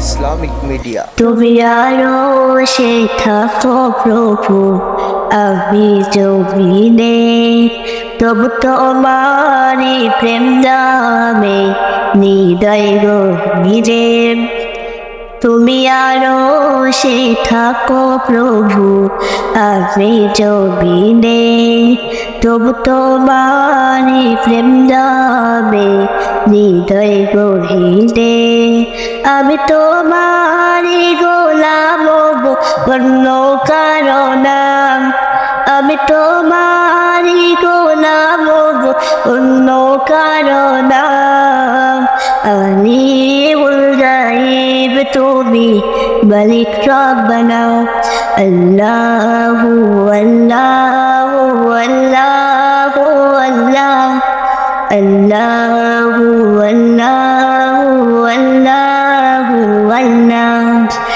Islamic media. তুমি আরও সে থাকো প্রভু, আমি জমিনে। তবু তোমারি প্রেম দামে নিদয় গভীরে তুমি আরও সে থাকো প্রভু, আমি জমিনে। তবু তোমারি প্রেম দামে হৃদয় গভীরে আমি তোমারি অন্য কারণ। আমি তোমারি গোলাম অন্য কারণ। আমি উল্লাইব তুমি মালিক রব্বানা আল্লাহু আল্লাহু আল্লাহু আল্লাহ। আল্লাহু আল্লাহু আল্লাহু আল্লাহ।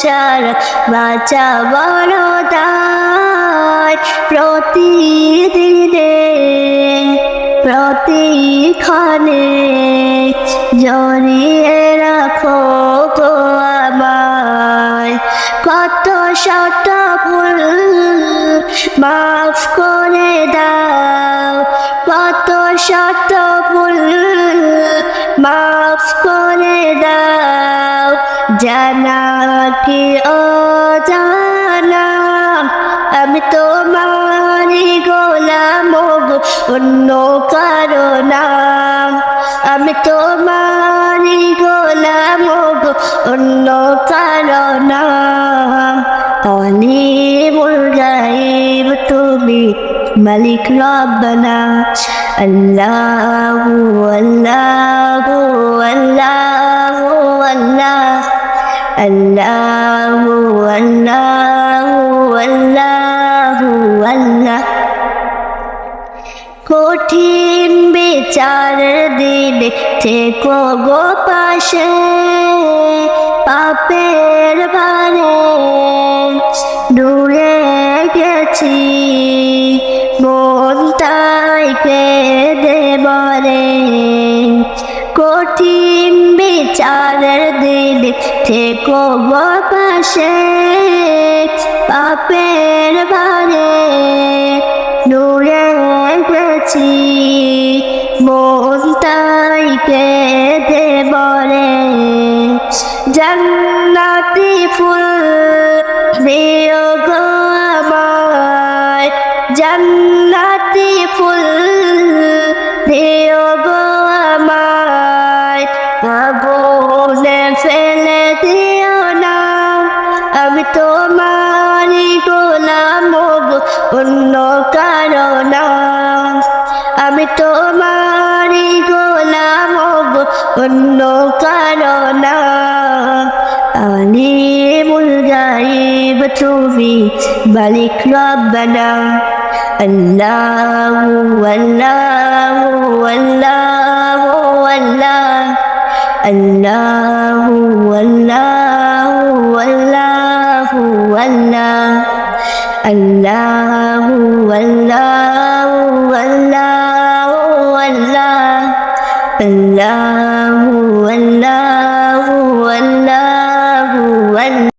ছাড়া বাঁচা বড় দায় প্রতিদিনে প্রতিক্ষণে জড়িয়ে রাখো আমায়। কত শত ভুল মাফ করে দাও, কত শত ভুল মাফ করে দাও। জানা কি ও জানা আমি তোমারি গোলাম অন্য কারণ আমি তোমারি গোলাম অন্য কারণ অনিমুল গাইব তুমি মালিক আল্লাহু আল্লাহু আল্লাহু, আল্লাহ। আল্লাহু আল্লাহু আল্লাহু আল্লাহ। কঠিন বিচার দিলে থেকো গো পাশে, পাপের বারে দূরে গেছি। মন কঠিন বিচারের দিন। থেকো পাশে পাপের বারে দূরে গেছি মন তাই কেঁদে বলে। জান্নাতি ফুল দিও অন্য কারণ আমি তোমারি গোলাম অন্য কারণ আলিমুল গাইব তুমি রব্বানা। আল্লাহু আল্লাহু আল্লাহু আল্লাহ। আল্লাহু আল্লাহু আল্লাহ আল্লাহু আল্লাহ